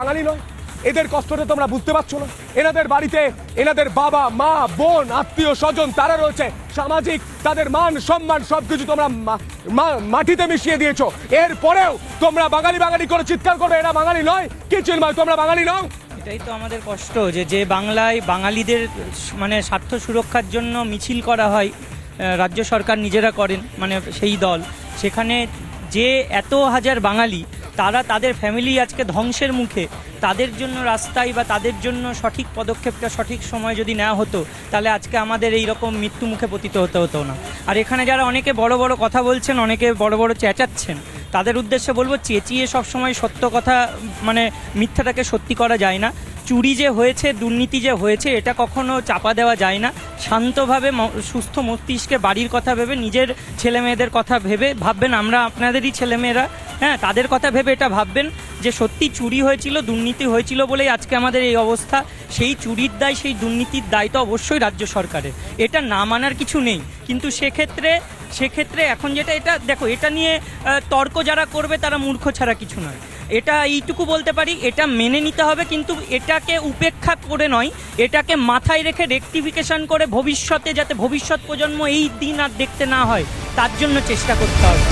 বাঙালি নয় এদের কষ্টটা তোমরা বুঝতে পারছ না। এনাদের বাড়িতে এনাদের বাবা, মা, বোন, আত্মীয় স্বজন তারা রয়েছে। সামাজিক, তাদের মান, সম্মান সবকিছু তোমরা মাটিতে মিশিয়ে দিয়েছ। এরপরেও তোমরা বাঙালি বাঙালি করে চিৎকার করো এরা বাঙালি নয়। কি চিন্ময়, তোমরা বাঙালি নও? এটাই তো আমাদের কষ্ট যে যে বাংলায় বাঙালিদের মানে স্বার্থ সুরক্ষার জন্য মিছিল করা হয় রাজ্য সরকার নিজেরা করেন মানে সেই দল। সেখানে যে এত হাজার বাঙালি তারা তাদের ফ্যামিলি আজকে ধ্বংসের মুখে। তাদের জন্য রাস্তায় বা তাদের জন্য সঠিক পদক্ষেপটা সঠিক সময় যদি নেওয়া হতো, তাহলে আজকে আমাদের এই রকম মৃত্যু মুখে পতিত হতে হতো না। আর এখানে যারা অনেকে বড় বড় কথা বলছেন, অনেকে বড় বড় চেঁচাচ্ছেন, তাদের উদ্দেশ্যে বলব, চেঁচিয়ে সবসময় সত্য কথা মানে মিথ্যাটাকে সত্যি করা যায় না। চুরি যে হয়েছে, দুর্নীতি যে হয়েছে, এটা কখনো চাপা দেওয়া যায় না। শান্তভাবে সুস্থ মস্তিষ্কে বাড়ির কথা ভেবে, নিজের ছেলেমেয়েদের কথা ভেবে, ভাববেন আমরা আপনাদেরই ছেলেমেয়েরা। হ্যাঁ তাদের কথা ভেবে এটা ভাববেন যে সত্যি চুরি হয়েছিল, দুর্নীতি হয়েছিল বলেই আজকে আমাদের এই অবস্থা। সেই চুরির দায়, সেই দুর্নীতির দায় তো অবশ্যই রাজ্য সরকারের। এটা না মানার কিছু নেই। কিন্তু সেক্ষেত্রে সেক্ষেত্রে এখন যেটা, এটা দেখো, এটা নিয়ে তর্ক যারা করবে তারা মূর্খ ছাড়া কিছু নয়। এটা এইটুকু বলতে পারি, এটা মেনে নিতে হবে, কিন্তু এটাকে উপেক্ষা করে নয়, এটাকে মাথায় রেখে রেকটিফিকেশন করে ভবিষ্যতে, যাতে ভবিষ্যৎ প্রজন্ম এই দিন আর দেখতে না হয়, তার জন্য চেষ্টা করতে হবে।